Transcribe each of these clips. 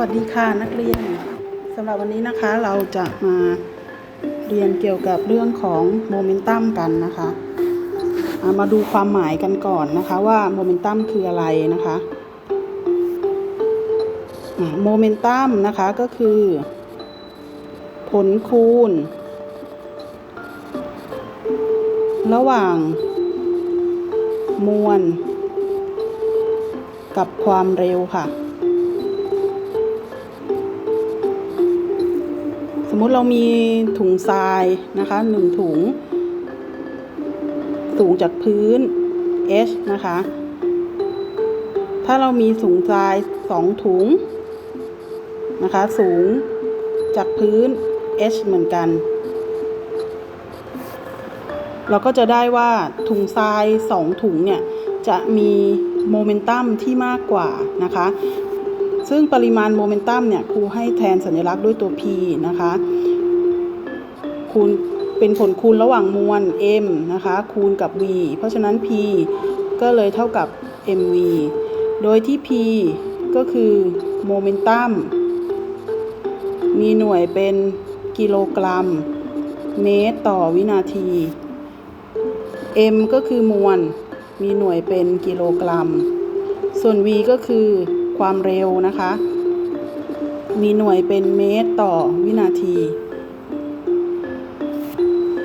วัสดีค่ะนักเรียนสำหรับวันนี้นะคะเราจะมาเรียนเกี่ยวกับเรื่องของโมเมนตัมกันนะคะามาดูความหมายกันก่อนนะคะว่าโมเมนตัมคืออะไรนะคะโมเมนตัมนะคะก็คือ ผลคูณ ระหว่าง มวล กับความเร็วค่ะ มมติเรามีถุงทรายนะคะหนึ่งถุง สูงจากพื้น h นะคะ ถ้าเรามีถุงทรายสองถุงนะคะ สูงจากพื้น h เหมือนกัน เราก็จะได้ว่าถุงทรายสองถุงเนี่ยจะมีโมเมนตัมที่มากกว่านะคะ ซึ่งปริมาณโมเมนตัมเนี่ยครูให้แทนสัญลักษณ์ด้วยตัว p นะคะคูณเป็นผลคูณระหว่างมวล m นะคะ คูณกับ v เพราะฉะนั้น p ก็เลยเท่ากับ mv โดยที่ p ก็คือโมเมนตัมมีหน่วยเป็นกิโลกรัม เมตรต่อวินาที m ก็คือมวล มีหน่วยเป็นกิโลกรัม ส่วน v ก็คือ ความเร็วนะคะ มีหน่วยเป็นเมตรต่อวินาที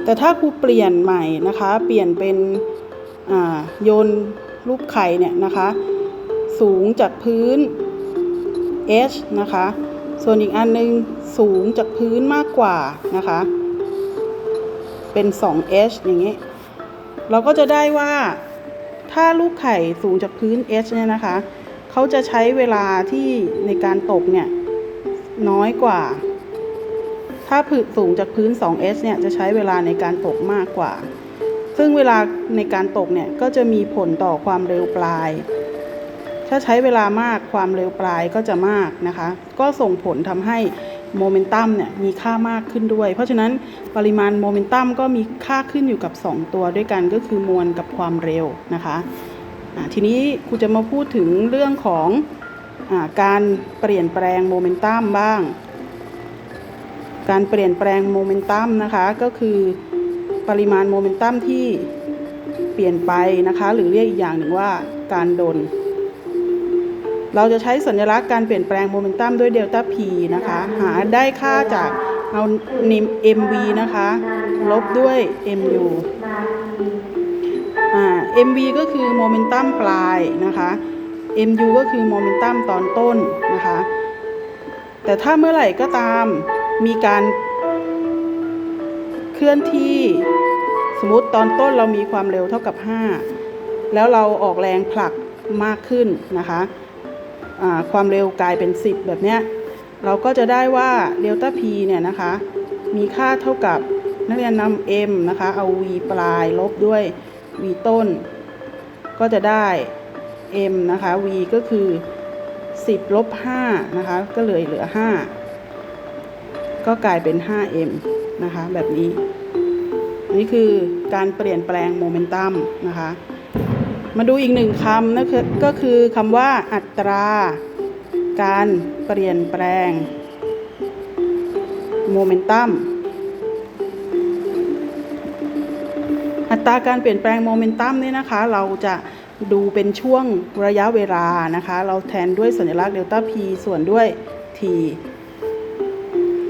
แต่ถ้าครูเปลี่ยนใหม่นะคะ เปลี่ยนเป็นโยนรูปไข่เนี่ยนะคะ สูงจากพื้น h นะคะ ส่วนอีกอันนึงสูงจากพื้นมากกว่านะคะ เป็น 2h อย่างนี้ เราก็จะได้ว่าถ้าลูกไข่สูงจากพื้น h เนี่ยนะคะ เขาจะใช้เวลาที่ในการตกเนี่ยน้อยกว่า ถ้าผืสูงจากพื้น 2h เนี่ยจะใช้เวลาในการตกมากกว่า ซึ่งเวลาในการตกเนี่ยก็จะมีผลต่อความเร็วปลาย ถ้าใช้เวลามากความเร็วปลายก็จะมากนะคะ ก็ส่งผลทำให้โมเมนตัมเนี่ยมีค่ามากขึ้นด้วย เพราะฉะนั้นปริมาณโมเมนตัมก็มีค่าขึ้นอยู่กับ 2 ตัวด้วยกันก็คือมวลกับความเร็วนะคะ ทีนี้ครูจะมาพูดถึงเรื่องของอการเปลี่ยนแปลงโมเมนตัมบ้าง การเปลี่ยนแปลงโมเมนตัมนะคะก็คือปริมาณโมเมนตัมที่เปลี่ยนไปนะคะ หรือเรียกอีกอย่างหนึ่งว่าการดน เราจะใช้สัญลักษณ์การเปลี่ยนแปลงโมเมนตัมด้วยเดลต้า p นะคะ หาได้ค่าจากเอานิม mv นะคะ ลบด้วย mu mv ก็คือโมเมนตัมปลายนะคะ mu ก็คือโมเมนตัมตอนต้นนะคะ แต่ถ้าเมื่อไหร่ก็ตามมีการเคลื่อนที่สมมติตอนต้นเรามีความเร็วเท่ากับ 5 แล้วเราออกแรงผลักมากขึ้นนะคะความเร็วกลายเป็น 10 แบบเนี้ยเราก็จะได้ว่าเดลต้า p เนี่ยนะคะ มีค่าเท่ากับนักเรียนนำ m นะคะ เอา v ปลายลบด้วย v ต้น ก็จะได้ m นะคะ v ก็คือ 10ลบ5นะคะ ก็เลยเหลือ 5 ก็กลายเป็น 5m นะคะ แบบนี้ นี่คือการเปลี่ยนแปลงโมเมนตัมนะคะ มาดูอีกหนึ่งคำนะคก็คือคำว่าอัตรา การเปลี่ยนแปลงโมเมนตัม อัตราการเปลี่ยนแปลงโมเมนตัมนี่นะคะ เราจะดูเป็นช่วงระยะเวลานะคะ เราแทนด้วยสัญลักษณ์เดลต้า p ส่วนด้วย t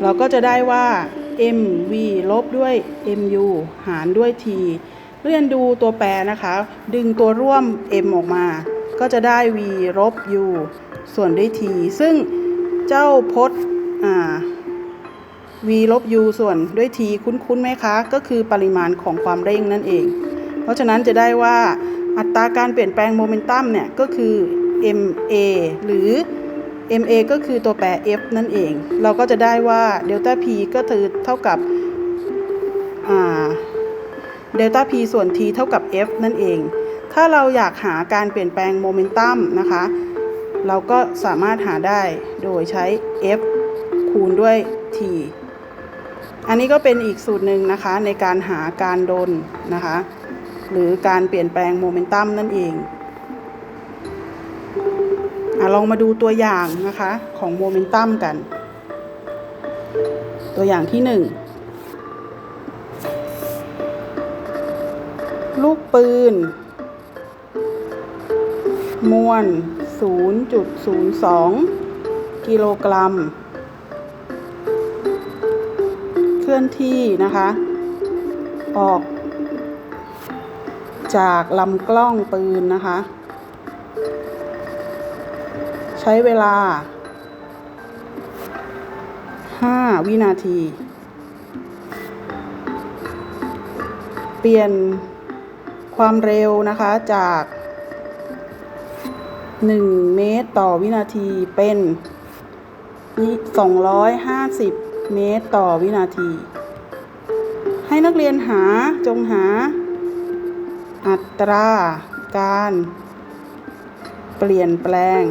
เราก็จะได้ว่า mv ลบด้วย mu หารด้วย t เรียนดูตัวแปรนะคะ ดึงตัวร่วม m ออกมา ก็จะได้ v ลบ u ส่วนด้วย t ซึ่งเจ้าพจน์ v ลบ u ส่วนด้วย t คุ้นๆไหมคะ ก็คือปริมาณของความเร่งนั่นเอง เพราะฉะนั้นจะได้ว่าอัตราการเปลี่ยนแปลงโมเมนตัมเนี่ยก็คือ ma หรือ ma ก็คือตัวแปร f นั่นเอง เราก็จะได้ว่าเดลต้า p ก็คือเท่ากับเดลต้า p ส่วน t เท่ากับ f นั่นเอง ถ้าเราอยากหาการเปลี่ยนแปลงโมเมนตัมนะคะ เราก็สามารถหาได้โดยใช้ f คูณด้วย t อันนี้ก็เป็นอีกสูตรหนึ่งนะคะในการหาการดนนะคะ หรือการเปลี่ยนแปลงโมเมนตัมนั่นเองอลองมาดูตัวอย่างนะคะของโมเมนตัมกัน ตัวอย่างที่หนึ่งลูกปืน มวล 0.02 กิโลกรัม ลื่อนที่นะคะ ออก จากลำกล้องปืนนะคะ ใช้เวลา 5 วินาที เปลี่ยนความเร็วนะคะจาก 1 เมตรต่อวินาทีเป็น 250 เมตรต่อวินาที ให้นักเรียนหาจงหา อัตราการ เปลี่ยนแปลง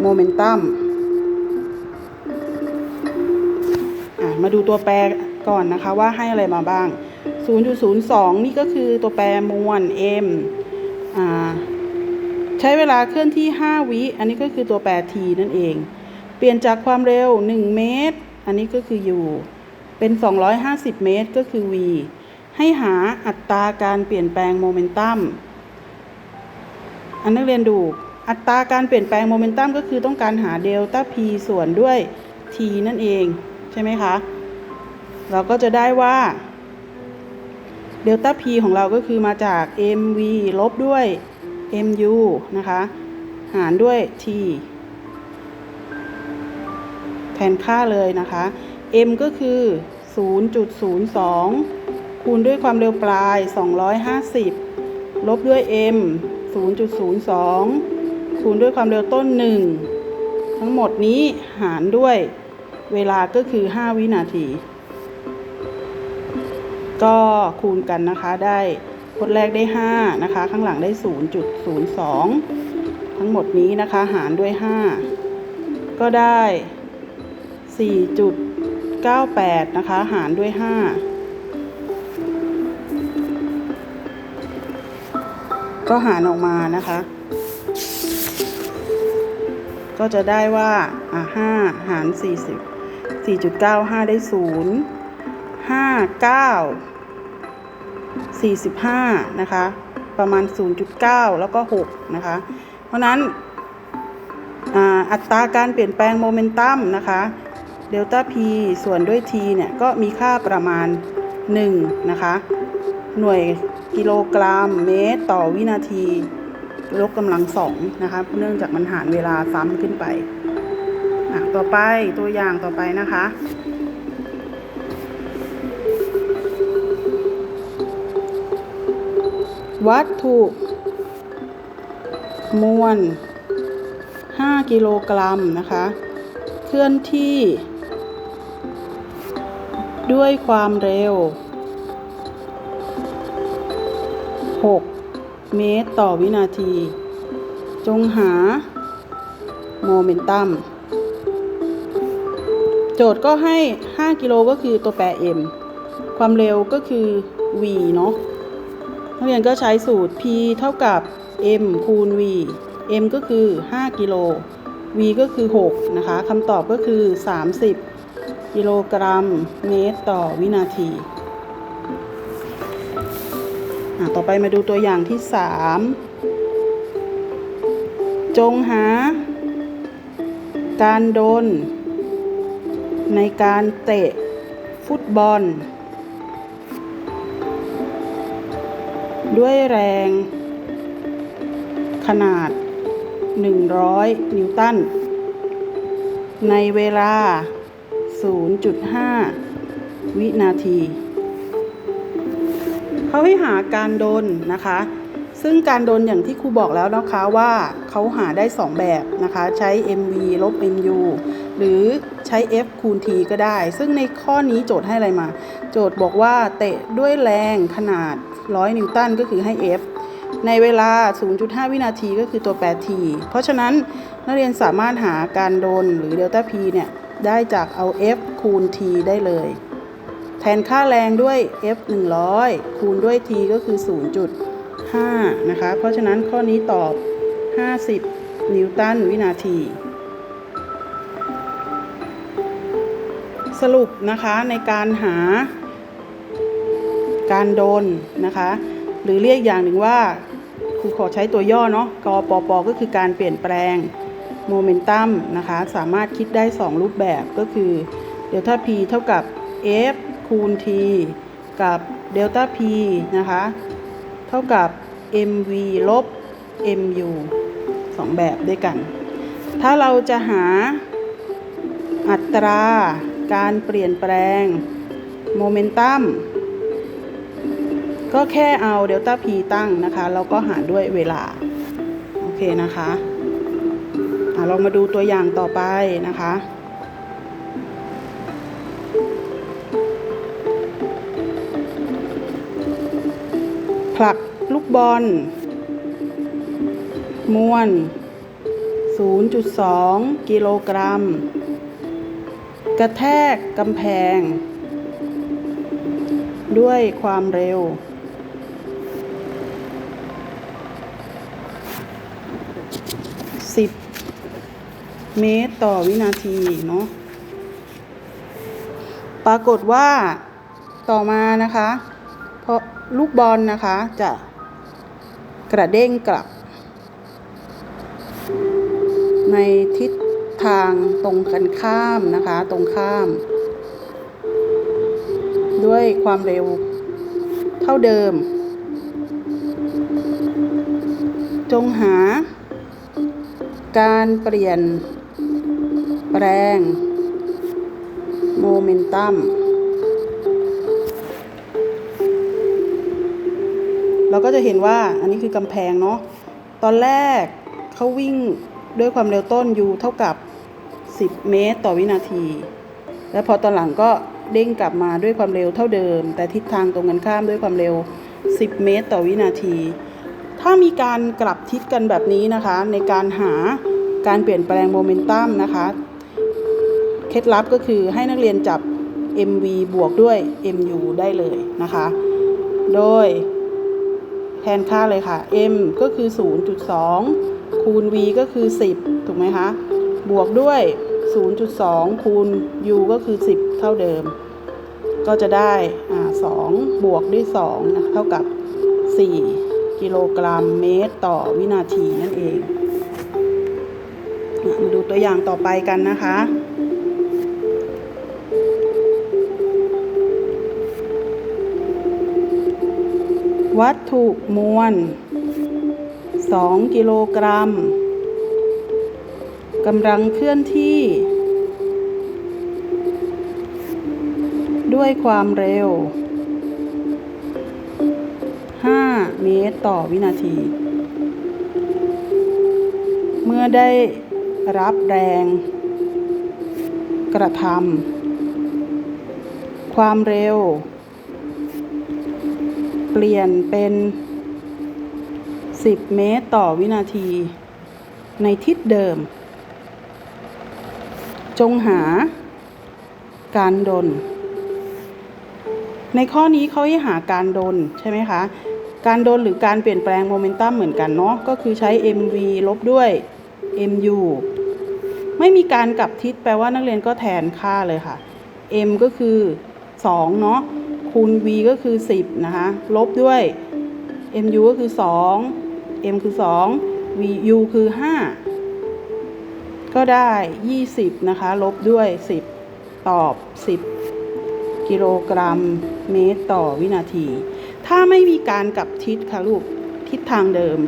โมเมนตัมมาดูตัวแปรก่อนนะคะว่าให้อะไรมาบ้าง 0.02 นี่ก็คือตัวแปรมวล m ใช้เวลาเคลื่อนที่ 5 วิ อันนี้ก็คือตัวแปร t นั่นเอง ปลี่ยนจากความเร็ว 1 เมตร อันนี้ก็คือ u เป็น 250 เมตร ก็คือ v ให้หาอัตราการเปลี่ยนแปลงโมเมนตัม อันนักเรียนดู อัตราการเปลี่ยนแปลงโมเมนตัมก็คือต้องการหาเดลต้า p ส่วนด้วย t นั่นเอง ใช่ไหมคะ เราก็จะได้ว่าเดลต้า p ของเราก็คือมาจาก mv ลบด้วย mu นะคะ หารด้วย t นค่าเลยนะคะ m ก็คือ 0.02 คูณด้วยความเร็วปลาย 250 ลบด้วย m 0.02 คูณด้วยความเร็วต้น 1 ทั้งหมดนี้หารด้วยเวลาก็คือ 5 วินาที ก็คูณกันนะคะได้พจน์แรกได้ 5 นะคะ ข้างหลังได้ 0.02 ทั้งหมดนี้นะคะหารด้วย 5 ก็ได้ 4.98 นะคะ หารด้วย 5 ก็หารออกมานะคะ ก็จะได้ว่าอะ5หาร 40 4.95 ได้ 0 5 9 45 นะคะ ประมาณ 0.9 แล้วก็ 6 นะคะ เพราะนั้นอัตราการเปลี่ยนแปลงโมเมนตัมนะคะ เดลต้า p ส่วนด้วย t เนี่ยก็มีค่าประมาณ 1 นะคะ หน่วยกิโลกรัมเมตร ต่อวินาทียกกำลังสองนะคะ เนื่องจากมันหารเวลาซ้ำขึ้นไป ต่อไปตัวอย่างต่อไปนะคะ วัตถุ มวล 5 กิโลกรัมนะคะ เคลื่อนที่ ด้วยความเร็ว 6 เมตรต่อวินาที จงหาโมเมนตัมโจทย์ก็ให้ 5 กิโลก็คือตัวแปร m ความเร็วก็คือ v เนาะนักเรียนก็ใช้สูตร p เท่ากับ m คูณ v m ก็คือ 5 กิโล v ก็คือ 6 นะคะคำตอบก็คือ 30 กิโลกรัมเมตรต่อวินาทีต่อไปมาดูตัวอย่างที่ 3 จงหา การโดน ในการเตะฟุตบอล ด้วยแรง ขนาด 100 นิวตัน ในเวลา 0.5 วินาที เขาให้หาการโดนนะคะ ซึ่งการโดนอย่างที่ครูบอกแล้วนะคะว่าเขาหาได้ 2 แบบนะคะ ใช้ mv ลบ mu หรือใช้ f คูณ t ก็ได้ ซึ่งในข้อนี้โจทย์ให้อะไรมา โจทย์บอกว่าเตะด้วยแรงขนาด 100 นิวตันก็คือให้ f ในเวลา 0.5 วินาทีก็คือตัวแปร t เพราะฉะนั้นนักเรียนสามารถหาการโดนหรือเดลต้า p เนี่ย ได้จากเอา f คูณ t ได้เลย แทนค่าแรงด้วย f 100 คูณด้วย t ก็คือ 0.5 นะคะ เพราะฉะนั้นข้อนี้ตอบ 50 นิวตันวินาที สรุปนะคะในการหาการโดนนะคะ หรือเรียกอย่างหนึ่งว่าครูขอใช้ตัวย่อเนาะกปปก็คือการเปลี่ยนแปลง โมเมนตัมนะคะ สามารถคิดได้ 2 รูปแบบก็คือ เดลต้า p เท่ากับ f คูณ t กับเดลต้า p นะคะ เท่ากับ mv ลบ mu สองแบบด้วยกัน ถ้าเราจะหาอัตราการเปลี่ยนแปลงโมเมนตัมก็แค่เอาเดลต้า p ตั้งนะคะ แล้วก็หารด้วยเวลา โอเคนะคะ อะเรามาดูตัวอย่างต่อไปนะคะ ผลักลูกบอล มวล 0.2 กิโลกรัม กระแทกกำแพง ด้วยความเร็ว 10 เมตรต่อวินาทีเนาะปรากฏว่าต่อมานะคะ เพราะลูกบอลนะคะจะกระเด้งกลับ ในทิศทางตรงกันข้ามนะคะ ตรงข้าม ด้วยความเร็วเท่าเดิม จงหาการเปลี่ยน แปลงโมเมนตัมเราก็จะเห็นว่าอันนี้คือกำแพงเนาะตอนแรกเขาวิ่งด้วยความเร็วต้น u เท่ากับ 10 เมตรต่อวินาที แล้วพอตอนหลังก็เด้งกลับมาด้วยความเร็วเท่าเดิม แต่ทิศทางตรงกันข้ามด้วยความเร็ว 10 เมตรต่อวินาที ถ้ามีการกลับทิศกันแบบนี้นะคะ ในการหาการเปลี่ยนแปลงโมเมนตัมนะคะ เคล็ดลับก็คือให้นักเรียนจับ mv บวกด้วย mu ได้เลยนะคะ โดยแทนค่าเลยค่ะ m ก็คือ 0.2 คูณ v ก็คือ 10 ถูกไหมคะ บวกด้วย 0.2 คูณ u ก็คือ 10 เท่าเดิม ก็จะได้2บวกด้วย2นะเท่ากับ 4 กิโลกรัมเมตรต่อวินาทีนั่นเอง มาดูตัวอย่างต่อไปกันนะคะ วัตถุมวล 2 กิโลกรัมกำลังเคลื่อนที่ ด้วยความเร็ว 5 เมตรต่อวินาที เมื่อได้รับแรง กระทำความเร็ว เปลี่ยนเป็น 10 เมตรต่อวินาที ในทิศเดิม จงหา การดน ในข้อนี้เขาให้หาการดนใช่ไหมคะ การดนหรือการเปลี่ยนแปลงโมเมนตัมเหมือนกันเนาะก็คือใช้ mv ลบด้วย mu ไม่มีการกลับทิศแปลว่านักเรียนก็แทนค่าเลยค่ะ m ก็คือ 2 เนาะ คูณ v ก็คือ 10 นะคะ ลบด้วย mu ก็คือ 2 m คือ 2 vu คือ 5 ก็ได้ 20 นะคะ ลบด้วย 10 ตอบ 10 กิโลกรัมเมตรต่อวินาที ถ้าไม่มีการกลับทิศค่ะลูก ทิศทางเดิม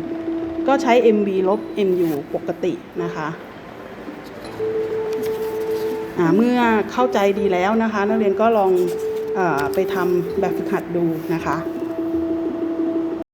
ก็ใช้ mv ลบ mu ปกตินะคะเมื่อเข้าใจดีแล้วนะคะ นักเรียนก็ลอง ไปทำแบบฝึกหัดดูนะคะ